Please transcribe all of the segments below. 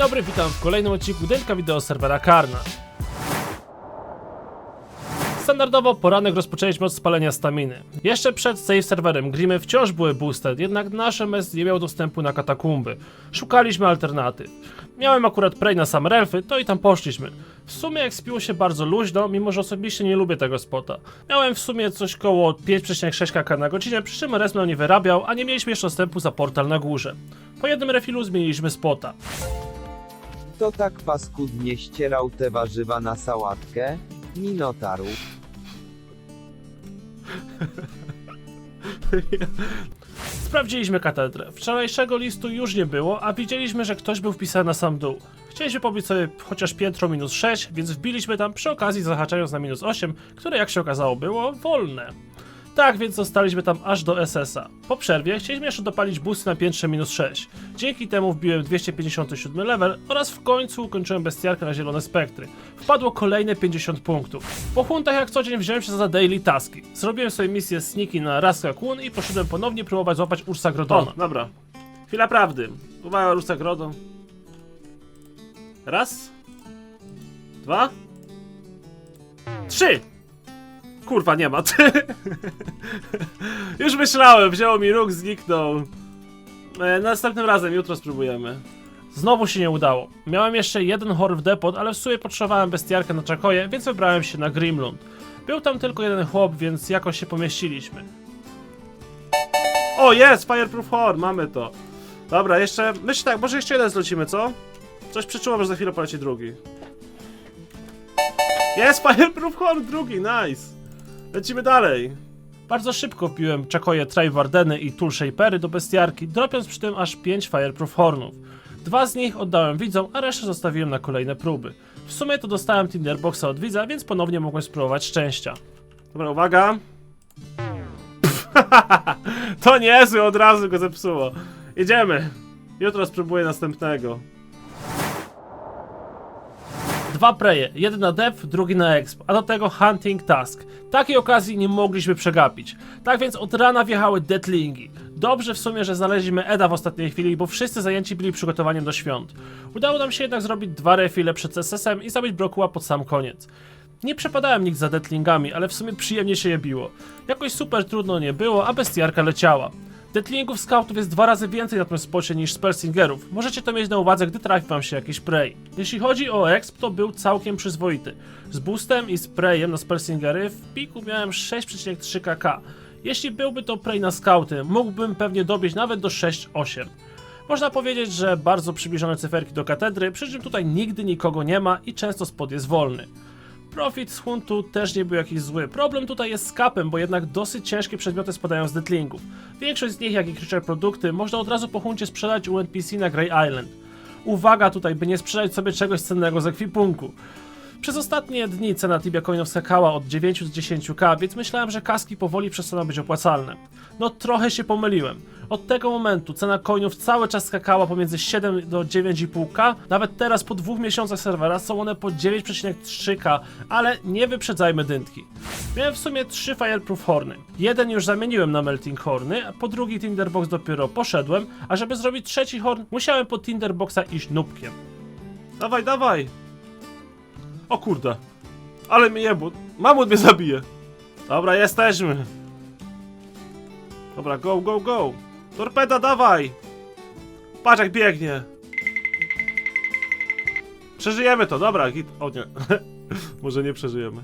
dobry, witam w kolejnym odcinku Delka Wideo serwera Karna. Standardowo poranek rozpoczęliśmy od spalenia staminy. Jeszcze przed save serwerem Grimy wciąż były boosted, jednak nasz MS nie miał dostępu na katakumby. Szukaliśmy alternatyw. Miałem akurat prey na same elfy, to i tam poszliśmy. W sumie ekspiło się bardzo luźno, mimo że osobiście nie lubię tego spota. Miałem w sumie coś koło 5,6 kk na godzinę, przy czym res nie wyrabiał, a nie mieliśmy jeszcze dostępu za portal na górze. Po jednym refilu zmieniliśmy spota. To tak paskudnie ścierał te warzywa na sałatkę? Minotaru. Sprawdziliśmy katedrę. Wczorajszego listu już nie było, a widzieliśmy, że ktoś był wpisany na sam dół. Chcieliśmy pobić sobie chociaż piętro minus 6, więc wbiliśmy tam przy okazji zahaczając na minus 8, które jak się okazało było wolne. Tak więc zostaliśmy tam aż do SS-a. Po przerwie chcieliśmy jeszcze dopalić busty na piętrze minus 6. Dzięki temu wbiłem 257 level oraz w końcu ukończyłem bestiarkę na zielone spektry. Wpadło kolejne 50 punktów. Po huntach jak co dzień wziąłem się za daily taski. Zrobiłem sobie misję Sneaky na Raska Kun i poszedłem ponownie próbować złapać Ursa Grodona. O, dobra. Chwila prawdy. Uwaga Ursa Grodon. Raz. Dwa. Trzy! Kurwa, nie ma. Już myślałem, wzięło mi róg, zniknął. E, następnym razem, jutro spróbujemy. Znowu się nie udało. Miałem jeszcze jeden Horf Depot, ale w sumie potrzebowałem bestiarkę na Czakoje, więc wybrałem się na Grimlund. Był tam tylko jeden chłop, więc jakoś się pomieściliśmy. O, jest! Fireproof Horn, mamy to. Dobra, jeszcze, myślę tak, może jeszcze jeden zlecimy, co? Coś przeczułem, że za chwilę poleci drugi. Jest Fireproof Horn, drugi, nice! Lecimy dalej. Bardzo szybko wbiłem Czakoje Triwardeny i Tool Shapery do bestiarki, dropiąc przy tym aż 5 Fireproof Hornów. Dwa z nich oddałem widzom, a resztę zostawiłem na kolejne próby. W sumie to dostałem Tinderboxa od widza, więc ponownie mogłem spróbować szczęścia. Dobra, uwaga. to niezły, od razu go zepsuło. Idziemy. Jutro spróbuję następnego. Dwa preje, jeden na dev, drugi na exp, a do tego hunting task. Takiej okazji nie mogliśmy przegapić. Tak więc od rana wjechały deadlingi. Dobrze w sumie, że znaleźliśmy Eda w ostatniej chwili, bo wszyscy zajęci byli przygotowaniem do świąt. Udało nam się jednak zrobić dwa refile przed SS-em i zabić brokuła pod sam koniec. Nie przepadałem nikt za deadlingami, ale w sumie przyjemnie się je biło. Jakoś super trudno nie było, a bestiarka leciała. Deadlingów scoutów jest dwa razy więcej na tym spocie niż spellsingerów. Możecie to mieć na uwadze, gdy trafi wam się jakiś prey. Jeśli chodzi o exp, to był całkiem przyzwoity. Z boostem i sprayem na spellsingery w piku miałem 6,3 kk. Jeśli byłby to prey na scouty, mógłbym pewnie dobić nawet do 6-8. Można powiedzieć, że bardzo przybliżone cyferki do katedry, przy czym tutaj nigdy nikogo nie ma i często spod jest wolny. Profit z huntu też nie był jakiś zły. Problem tutaj jest z kapem, bo jednak dosyć ciężkie przedmioty spadają z detlingów. Większość z nich, jak i creature produkty, można od razu po huncie sprzedać u NPC na Grey Island. Uwaga tutaj, by nie sprzedać sobie czegoś cennego z ekwipunku. Przez ostatnie dni cena Tibia Coinów skakała od 9 do 10k, więc myślałem, że kaski powoli przestaną być opłacalne. No trochę się pomyliłem. Od tego momentu cena coinów cały czas skakała pomiędzy 7 do 9,5k, nawet teraz po dwóch miesiącach serwera są one po 9,3k, ale nie wyprzedzajmy dyntki. Miałem w sumie trzy Fireproof Horny. Jeden już zamieniłem na Melting Horny, a po drugi Tinderbox dopiero poszedłem, a żeby zrobić trzeci horn, musiałem po Tinderboxa iść nubkiem. Dawaj, dawaj! O kurde. Ale mnie jebut. Mamut mnie zabije. Dobra, jesteśmy. Dobra, go, go, go. Torpeda, dawaj. Patrz jak biegnie. Przeżyjemy to, dobra, git. O nie. Może nie przeżyjemy.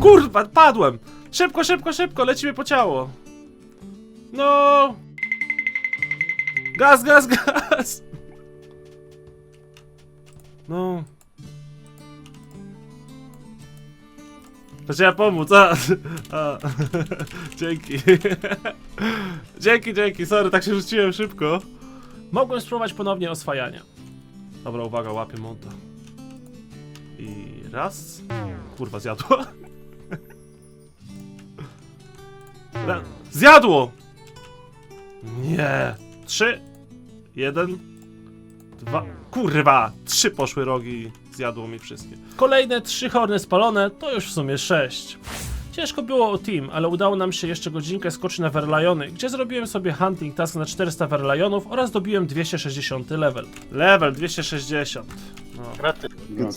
Kurwa, padłem. Szybko, szybko, szybko, lecimy po ciało. No. Gaz, gaz, gaz. No. To trzeba pomóc, a, a. Dzięki. dzięki, dzięki, sorry, tak się rzuciłem szybko. Mogłem spróbować ponownie oswajania. Dobra, uwaga, łapię monta. I raz. Kurwa, zjadło. Zjadło! Nie. Trzy. Jeden. Dwa. Kurwa! Trzy poszły rogi i zjadło mi wszystkie. Kolejne trzy horny spalone to już w sumie sześć. Ciężko było o team, ale udało nam się jeszcze godzinkę skoczyć na Verliony, gdzie zrobiłem sobie hunting task na 400 Verlionów oraz dobiłem 260 level. Level 260. No.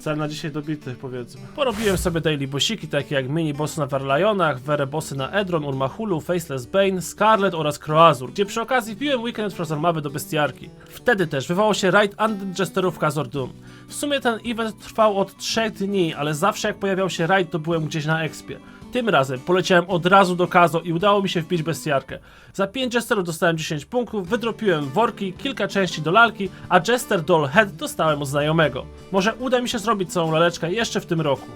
Cel na dzisiaj dobity, powiedzmy. Porobiłem sobie daily bossiki, takie jak mini bossy na Verlionach, Vere bossy na Edron, Urmahulu, Faceless Bane, Scarlet oraz Croazur, gdzie przy okazji wbiłem weekend Frozarmawy do bestiarki. Wtedy też wywołał się raid Undead Jesterów Kazor Doom. W sumie ten event trwał od 3 dni, ale zawsze jak pojawiał się raid, to byłem gdzieś na expie. Tym razem poleciałem od razu do Kazo i udało mi się wbić bestiarkę. Za 5 Jesterów dostałem 10 punktów, wydropiłem worki, kilka części do lalki, a Jester Doll Head dostałem od znajomego. Może uda mi się zrobić całą laleczkę jeszcze w tym roku.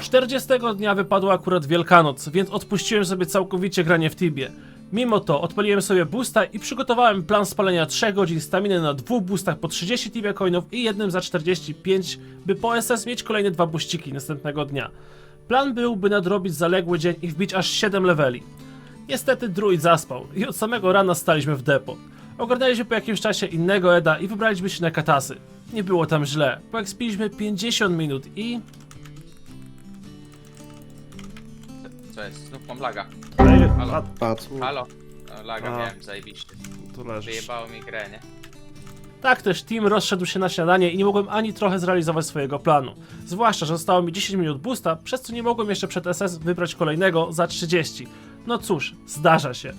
40 dnia wypadła akurat Wielkanoc, więc odpuściłem sobie całkowicie granie w Tibie. Mimo to odpaliłem sobie boosta i przygotowałem plan spalenia 3 godzin staminy na dwóch boostach po 30 Tibia coinów i jednym za 45, by po SS mieć kolejne dwa boościki następnego dnia. Plan był, by nadrobić zaległy dzień i wbić aż 7 leveli. Niestety druid zaspał i od samego rana staliśmy w depo. Ogarnęliśmy po jakimś czasie innego Eda i wybraliśmy się na katasy. Nie było tam źle, poekspiliśmy 50 minut i... Co jest? Znów mam laga. Halo. Patrz. Halo? No, laga A. miałem, zajebiście. Tu leżysz. Wyjebało mi grę, nie? Tak też team rozszedł się na śniadanie i nie mogłem ani trochę zrealizować swojego planu. Zwłaszcza, że zostało mi 10 minut boosta, przez co nie mogłem jeszcze przed SS wybrać kolejnego za 30. No cóż, zdarza się.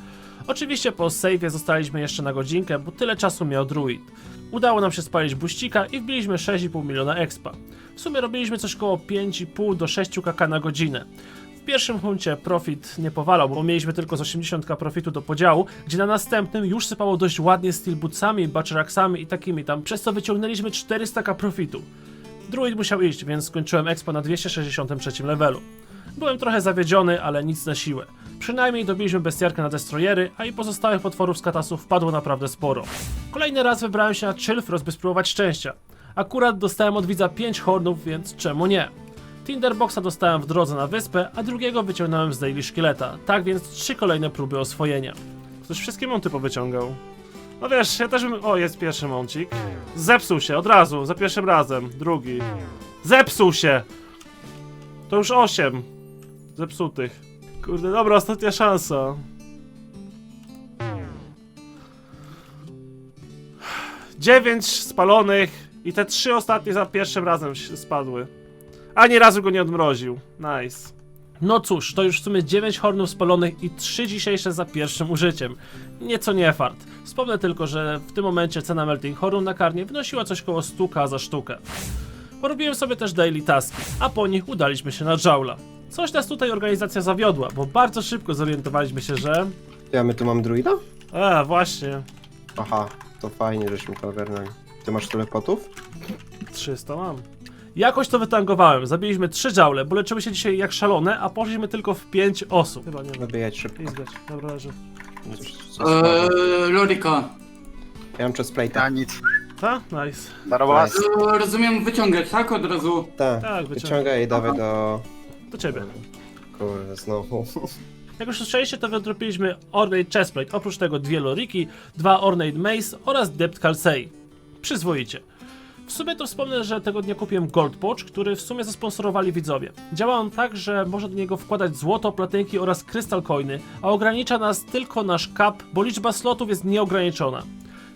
Oczywiście po save'ie zostaliśmy jeszcze na godzinkę, bo tyle czasu miał druid. Udało nam się spalić buścika i wbiliśmy 6,5 miliona expa. W sumie robiliśmy coś koło 5,5 do 6 kk na godzinę. Pierwszym huncie profit nie powalał, bo mieliśmy tylko z 80k profitu do podziału, gdzie na następnym już sypało dość ładnie steelbootsami, batcheraxami i takimi tam, przez co wyciągnęliśmy 400k profitu. Druid musiał iść, więc skończyłem expo na 263 levelu. Byłem trochę zawiedziony, ale nic na siłę. Przynajmniej dobiliśmy bestiarkę na destroyery, a i pozostałych potworów z katasu wpadło naprawdę sporo. Kolejny raz wybrałem się na Chillfrost, by spróbować szczęścia. Akurat dostałem od widza 5 hornów, więc czemu nie? Tinderboxa dostałem w drodze na wyspę, a drugiego wyciągnąłem z Daily Szkieleta. Tak więc trzy kolejne próby oswojenia. Ktoś wszystkie monty powyciągał. No wiesz, ja też bym... O, jest pierwszy mącik. Zepsuł się, od razu, za pierwszym razem. Drugi. Zepsuł się! To już osiem. Zepsutych. Kurde, dobra, ostatnia szansa. Dziewięć spalonych i te trzy ostatnie za pierwszym razem spadły. Ani razu go nie odmroził. Nice. No cóż, to już w sumie 9 hornów spalonych i 3 dzisiejsze za pierwszym użyciem. Nieco nie fart. Wspomnę tylko, że w tym momencie cena melting hornu na karnie wynosiła coś koło 100k za sztukę. Porobiłem sobie też daily taski, a po nich udaliśmy się na Jaula. Coś nas tutaj organizacja zawiodła, bo bardzo szybko zorientowaliśmy się, że... Ja my tu mam druida? A, właśnie. Aha, to fajnie, żeśmy to ogarnęli. Ty masz tyle potów? 300 mam. Jakoś to wytankowałem. Zabiliśmy 3 Jaule, bo leczyły się dzisiaj jak szalone, a poszliśmy tylko w 5 osób. Chyba nie ma. Wybijać szybko. Pizgać. Dobra, leży. Eee, Lorika. Ja mam przez Ja plate. nic. Ta? Nice. Darowa? Nice. Eee, rozumiem wyciągać, tak? Od razu. Tak, Tak, wyciągaj i dawaj do... Do ciebie. Kurde, znowu. Jak już słyszeliście, to wydropiliśmy Ornate Chestplate, oprócz tego dwie Loriki, dwa Ornate Mace oraz Dept Calcei. Przyzwoicie. W sumie to wspomnę, że tego dnia kupiłem Gold który w sumie zasponsorowali widzowie. Działa on tak, że można do niego wkładać złoto, platynki oraz krystal coiny, a ogranicza nas tylko nasz cap, bo liczba slotów jest nieograniczona.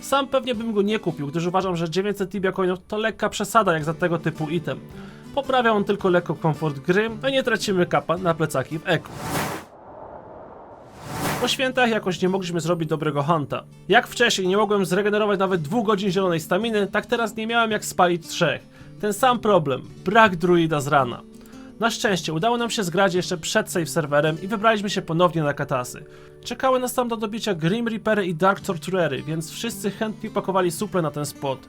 Sam pewnie bym go nie kupił, gdyż uważam, że 900 Tibia coinów to lekka przesada jak za tego typu item. Poprawia on tylko lekko komfort gry, a nie tracimy kapa na plecaki w eku. Po świętach jakoś nie mogliśmy zrobić dobrego hunta. Jak wcześniej nie mogłem zregenerować nawet dwóch godzin zielonej staminy, tak teraz nie miałem jak spalić trzech. Ten sam problem, brak druida z rana. Na szczęście udało nam się zgrać jeszcze przed save serwerem i wybraliśmy się ponownie na katasy. Czekały nas tam do dobicia Grim Reapery i Dark Torturery, więc wszyscy chętnie pakowali suple na ten spot.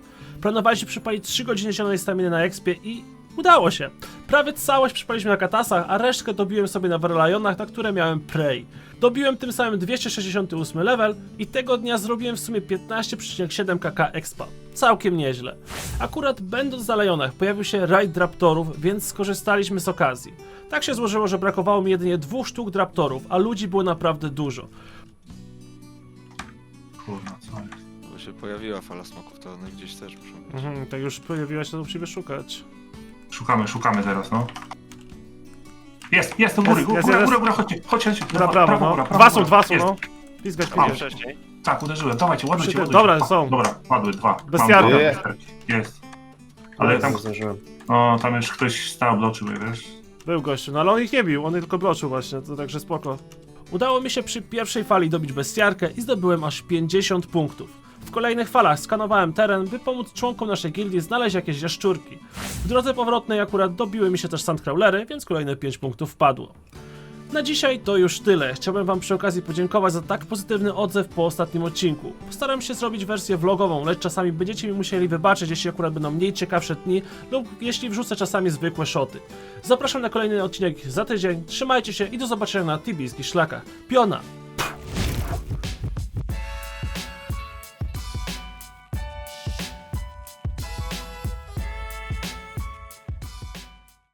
Planowaliśmy przypalić 3 godziny zielonej staminy na expie i udało się. Prawie całość przypaliśmy na katasach, a resztkę dobiłem sobie na Verlionach, na które miałem Prey. Dobiłem tym samym 268 level i tego dnia zrobiłem w sumie 15,7 kk expa. Całkiem nieźle. Akurat będąc na Lejonach pojawił się raid Raptorów, więc skorzystaliśmy z okazji. Tak się złożyło, że brakowało mi jedynie dwóch sztuk Raptorów, a ludzi było naprawdę dużo. Kurwa, co jest? Bo się pojawiła fala smoków, to one gdzieś też muszą być. Mhm, tak już pojawiła się, to musimy szukać. Szukamy, szukamy teraz, no. Jest, jest, do góry, Jest, góra, jest, góra, jest. góra, góra, chodźcie, chodźcie, chodźcie. Dobra, prawo, no. góra, Dwa są, dwa są, Jest. no. Pizgać, pizgać. Wcześniej. Tak, uderzyłem, dawajcie, ładujcie, Przy- ładujcie. dobra, są. Dobra, padły dwa. Bez Mam dobra, Je. Jest. Ale tam, zdążyłem. no, tam już ktoś stał, bloczył, wiesz. Był gościu, no ale on ich nie bił, on je tylko bloczył właśnie, to także spoko. Udało mi się przy pierwszej fali dobić bestiarkę i zdobyłem aż 50 punktów. W kolejnych falach skanowałem teren, by pomóc członkom naszej gildii znaleźć jakieś jaszczurki. W drodze powrotnej akurat dobiły mi się też sandcrawlery, więc kolejne 5 punktów wpadło. Na dzisiaj to już tyle. Chciałbym Wam przy okazji podziękować za tak pozytywny odzew po ostatnim odcinku. Postaram się zrobić wersję vlogową, lecz czasami będziecie mi musieli wybaczyć, jeśli akurat będą mniej ciekawsze dni lub jeśli wrzucę czasami zwykłe szoty. Zapraszam na kolejny odcinek za tydzień, trzymajcie się i do zobaczenia na tibijskich szlakach. Piona!